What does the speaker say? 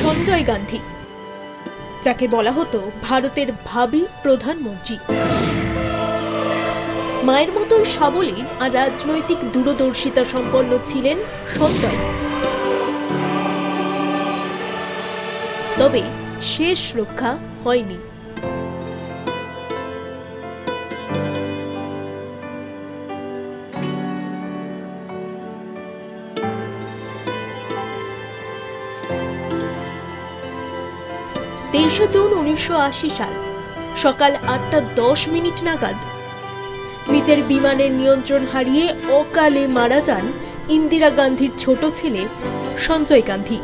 সঞ্জয় গান্ধী, যাকে বলা হতো ভারতের ভাবি প্রধানমন্ত্রী। মায়ের মতো সাবলীল আর রাজনৈতিক দূরদর্শিতা সম্পন্ন ছিলেন সঞ্জয়। তবে শেষ রক্ষা হয়নি। তেইশে জুন উনিশশো আশি সাল, সকাল আটটা দশ মিনিট নাগাদ। নিজের বিমানের নিয়ন্ত্রণ হারিয়ে অকালে মারা যান ইন্দিরা গান্ধীর ছোট ছেলে সঞ্জয় গান্ধী।